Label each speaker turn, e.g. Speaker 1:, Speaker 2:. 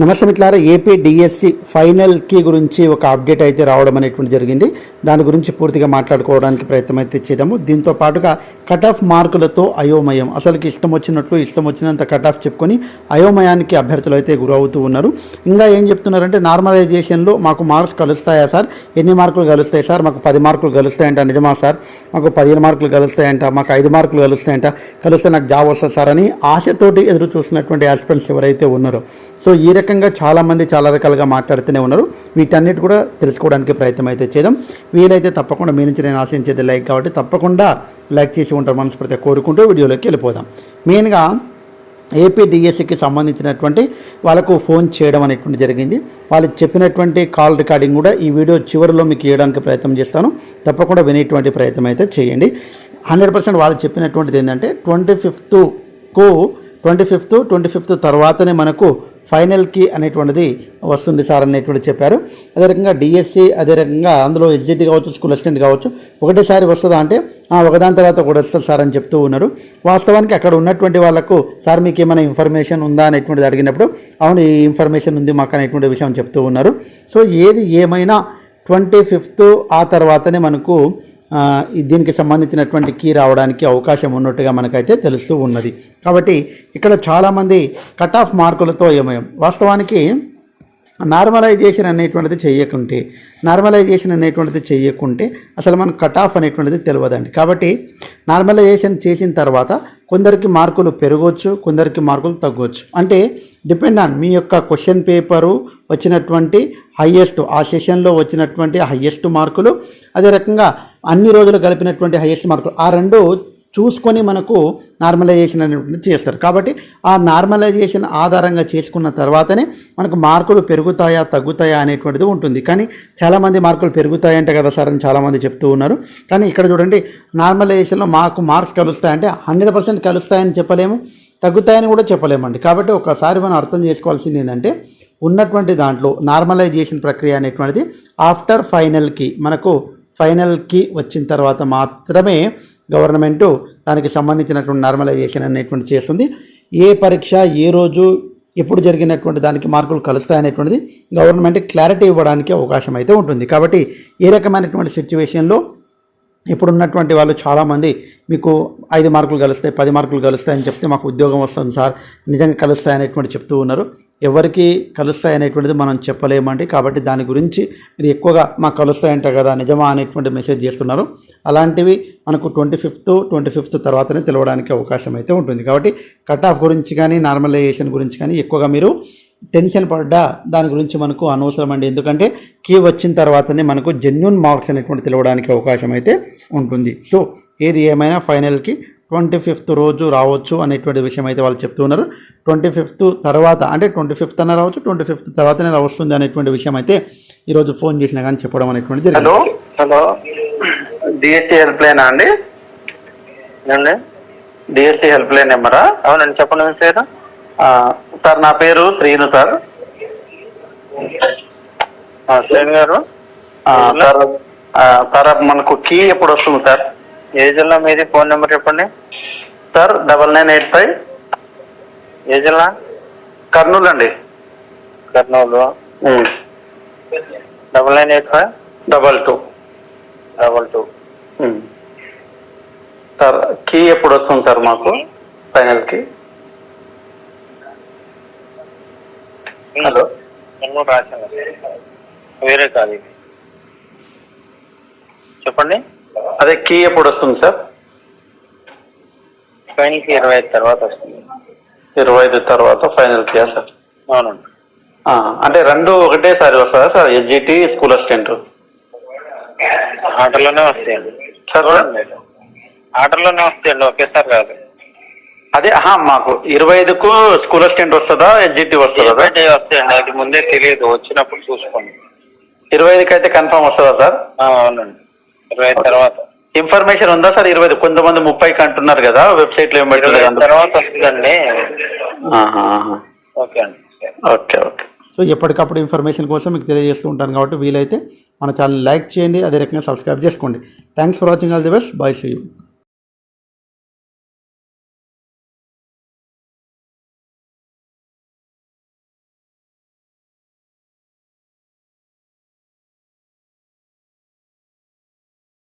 Speaker 1: నమస్తే మిట్లారా AP DSC final key గురించి ఒక అప్డేట్ అయితే రావడం అనేటువంటి జరిగింది. దాని గురించి పూర్తిగా మాట్లాడుకోవడానికి ప్రయత్నం అయితే చేద్దాము. దీంతో పాటుగా కట్ ఆఫ్ మార్కులతో అయోమయం. అసలుకి ఇష్టం వచ్చినట్లు ఇష్టం వచ్చినంత కట్ ఆఫ్ చెప్పుకొని అయోమయానికి అభ్యర్థులు అయితే గురవుతూ ఉన్నారు. ఇంకా ఏం చెప్తున్నారంటే నార్మలైజేషన్లో మాకు మార్క్స్ కలుస్తాయా సార్? ఎన్ని మార్కులు కలుస్తాయి సార్? మాకు పది మార్కులు కలుస్తాయంట నిజమా సార్? మాకు పదిహేను మార్కులు కలుస్తాయంట మాకు ఐదు మార్కులు కలుస్తాయంట కలిస్తే నాకు జాబ్ వస్తుంది సార్ అని ఆశతోటి ఎదురు చూస్తున్నటువంటి ఆస్పిరెంట్స్ ఎవరైతే ఉన్నారో. సో ఈ కీలకంగా చాలామంది చాలా రకాలుగా మాట్లాడుతూనే ఉన్నారు. వీటన్నిటి కూడా తెలుసుకోవడానికి ప్రయత్నం అయితే చేద్దాం. వీలైతే తప్పకుండా మీ నుంచి నేను ఆశించేది లైక్ కాబట్టి తప్పకుండా లైక్ చేసి ఉంటారు మనస్ఫూర్తిగా కోరుకుంటూ వీడియోలోకి వెళ్ళిపోదాం. మెయిన్గా ఏపీ డిఎస్సికి సంబంధించినటువంటి వాళ్ళకు ఫోన్ చేయడం అనేటువంటి జరిగింది. వాళ్ళు చెప్పినటువంటి కాల్ రికార్డింగ్ కూడా ఈ వీడియో చివరిలో మీకు ఇవ్వడానికి ప్రయత్నం చేస్తాను. తప్పకుండా వినేటువంటి ప్రయత్నం అయితే చేయండి. హండ్రెడ్ పర్సెంట్ వాళ్ళు చెప్పినటువంటిది ఏంటంటే ట్వంటీ ఫిఫ్త్కు ట్వంటీ ఫిఫ్త్ ట్వంటీ ఫిఫ్త్ తర్వాతనే మనకు ఫైనల్కి అనేటువంటిది వస్తుంది సార్ అనేటువంటి చెప్పారు. అదే రకంగా డిఎస్సి అదే రకంగా అందులో ఎస్జిటి కావచ్చు స్కూల్ అసిస్టెంట్ కావచ్చు ఒకటేసారి వస్తుందా అంటే ఒకదాని తర్వాత కూడా వస్తుంది సార్ అని చెప్తూ ఉన్నారు. వాస్తవానికి అక్కడ ఉన్నటువంటి వాళ్ళకు సార్ మీకు ఏమైనా ఇన్ఫర్మేషన్ ఉందా? అనేటువంటిది అడిగినప్పుడు అవును ఈ ఇన్ఫర్మేషన్ ఉంది మాకు అనేటువంటి విషయం చెప్తూ ఉన్నారు. సో ఏది ఏమైనా ట్వంటీ ఫిఫ్త్ ఆ తర్వాతనే మనకు దీనికి సంబంధించినటువంటి కీ రావడానికి అవకాశం ఉన్నట్టుగా మనకైతే తెలుస్తూ ఉన్నది. కాబట్టి ఇక్కడ చాలామంది కట్ ఆఫ్ మార్కులతో ఏమయం. వాస్తవానికి నార్మలైజేషన్ అనేటువంటిది చేయకుంటే నార్మలైజేషన్ అనేటువంటిది చేయకుంటే అసలు మనకు కట్ ఆఫ్ అనేటువంటిది తెలియదండి. కాబట్టి నార్మలైజేషన్ చేసిన తర్వాత కొందరికి మార్కులు పెరగవచ్చు కొందరికి మార్కులు తగ్గవచ్చు అంటే డిపెండ్ ఆన్ మీ యొక్క క్వశ్చన్ పేపరు వచ్చినటువంటి హయ్యెస్ట్ ఆ సెషన్లో వచ్చినటువంటి హయ్యెస్ట్ మార్కులు అదే రకంగా అన్ని రోజులు కలిపినటువంటి హయ్యెస్ట్ మార్కులు ఆ రెండు చూసుకొని మనకు నార్మలైజేషన్ అనేటువంటి చేస్తారు. కాబట్టి ఆ నార్మలైజేషన్ ఆధారంగా చేసుకున్న తర్వాతనే మనకు మార్కులు పెరుగుతాయా తగ్గుతాయా అనేటువంటిది ఉంటుంది. కానీ చాలామంది మార్కులు పెరుగుతాయంటే కదా సార్ అని చాలామంది చెప్తూ ఉన్నారు. కానీ ఇక్కడ చూడండి నార్మలైజేషన్లో మాకు మార్క్స్ కలుస్తాయంటే హండ్రెడ్ పర్సెంట్ కలుస్తాయని చెప్పలేము తగ్గుతాయని కూడా చెప్పలేమండి. కాబట్టి ఒకసారి మనం అర్థం చేసుకోవాల్సింది ఏంటంటే ఉన్నటువంటి దాంట్లో నార్మలైజేషన్ ప్రక్రియ అనేటువంటిది ఆఫ్టర్ ఫైనల్కి మనకు ఫైనల్కి వచ్చిన తర్వాత మాత్రమే గవర్నమెంటు దానికి సంబంధించినటువంటి నార్మలైజేషన్ అనేటువంటి చేస్తుంది. ఏ పరీక్ష ఏ రోజు ఎప్పుడు జరిగినటువంటి దానికి మార్కులు కలుస్తాయనేటువంటిది గవర్నమెంట్ క్లారిటీ ఇవ్వడానికి అవకాశం అయితే ఉంటుంది. కాబట్టి ఏ రకమైనటువంటి సిచ్యువేషన్లో ఇప్పుడున్నటువంటి వాళ్ళు చాలామంది మీకు ఐదు మార్కులు కలుస్తాయి పది మార్కులు కలుస్తాయని చెప్తే మాకు ఉద్యోగం వస్తుంది సార్ నిజంగా కలుస్తాయనేటువంటి చెప్తూ ఉన్నారు. ఎవరికి కలుస్తాయి అనేటువంటిది మనం చెప్పలేమండి కాబట్టి దాని గురించి మీరు ఎక్కువగా మాకు కలుస్తాయంట కదా నిజమా అనేటువంటి మెసేజ్ చేస్తున్నారు. అలాంటివి మనకు ట్వంటీ ఫిఫ్త్ ట్వంటీ ఫిఫ్త్ తర్వాతనే తెలవడానికి అవకాశం అయితే ఉంటుంది. కాబట్టి కట్ ఆఫ్ గురించి కానీ నార్మలైజేషన్ గురించి కానీ ఎక్కువగా మీరు టెన్షన్ పడ్డా దాని గురించి మనకు అనవసరం అండి. ఎందుకంటే కీ వచ్చిన తర్వాతనే మనకు జెన్యున్ మార్క్స్ అనేటువంటి తెలవడానికి అవకాశం అయితే ఉంటుంది. సో ఏది ఏమైనా ఫైనల్కి ట్వంటీ ఫిఫ్త్ రోజు రావచ్చు అనేటువంటి విషయం అయితే వాళ్ళు చెప్తున్నారు. ట్వంటీ ఫిఫ్త్ తర్వాత అంటే ట్వంటీ ఫిఫ్త్ అన్న రావచ్చు ట్వంటీ ఫిఫ్త్ తర్వాతనే వస్తుంది అనేటువంటి విషయం అయితే ఈరోజు ఫోన్ చేసినా కానీ చెప్పడం అనేటువంటి
Speaker 2: హలో హలో. డిఎస్సీ హెల్ప్ లైనా అండి? డిఎస్సీ హెల్ప్ లైన్ నెంబరా? అవునండి చెప్పండి సార్ సార్ నా పేరు శ్రీను సార్. శ్రీను గారు. సార్ సార్ మనకు కీ ఎప్పుడు వస్తుంది సార్? ఏ జిల్లా మీది ఫోన్ నెంబర్ చెప్పండి? Sir double nine eight five. ఏ జిల్లా? కర్నూలు అండి. Kurnool. Double nine eight five? Double two. Double two. Sir key ఎప్పుడు వస్తుంది సార్ మాకు? ఫైనల్కి. హలో.
Speaker 3: రాశాను. వేరే కాదు చెప్పండి.
Speaker 2: అదే కీ ఎప్పుడు వస్తుంది సార్?
Speaker 3: ఫైనల్కి ఇరవై ఐదు తర్వాత వస్తుంది.
Speaker 2: ఇరవై ఐదు తర్వాత ఫైనల్ కీ సార్?
Speaker 3: అవునండి.
Speaker 2: అంటే రెండు ఒకటేసారి వస్తుందా సార్? SGT school assistant?
Speaker 3: ఆటోలోనే వస్తాయండి.
Speaker 2: సార్
Speaker 3: ఆటోలోనే వస్తాయండి ఒకేసారి కాదు.
Speaker 2: అదే మాకు ఇరవై ఐదుకు స్కూల్ అసిస్టెంట్ వస్తుందా ఎస్జిటి వస్తుందా సార్?
Speaker 3: వస్తాయండి అది ముందే తెలియదు వచ్చినప్పుడు చూసుకోండి.
Speaker 2: ఇరవై ఐదుకి అయితే కన్ఫర్మ్ వస్తుందా సార్?
Speaker 3: అవునండి. ఇరవై తర్వాత.
Speaker 2: ఇన్ఫర్మేషన్ ఉందా సార్? ఇరవై కొంతమంది ముప్పైకి అంటున్నారు కదా ఏం
Speaker 3: ఐదు
Speaker 2: పెట్టలేదు
Speaker 3: తర్వాత వస్తుందండి.
Speaker 2: ఆహా, ఆహా.
Speaker 3: ఓకే అండి.
Speaker 2: Okay okay.
Speaker 1: సో ఎప్పటికప్పుడు ఇన్ఫర్మేషన్ కోసం మీకు తెలియజేస్తూ ఉంటాను కాబట్టి వీలైతే మన ఛానల్ లైక్ చేయండి అదే రకంగా సబ్స్క్రైబ్ చేసుకోండి. Thanks for watching. All the best. Bye see you.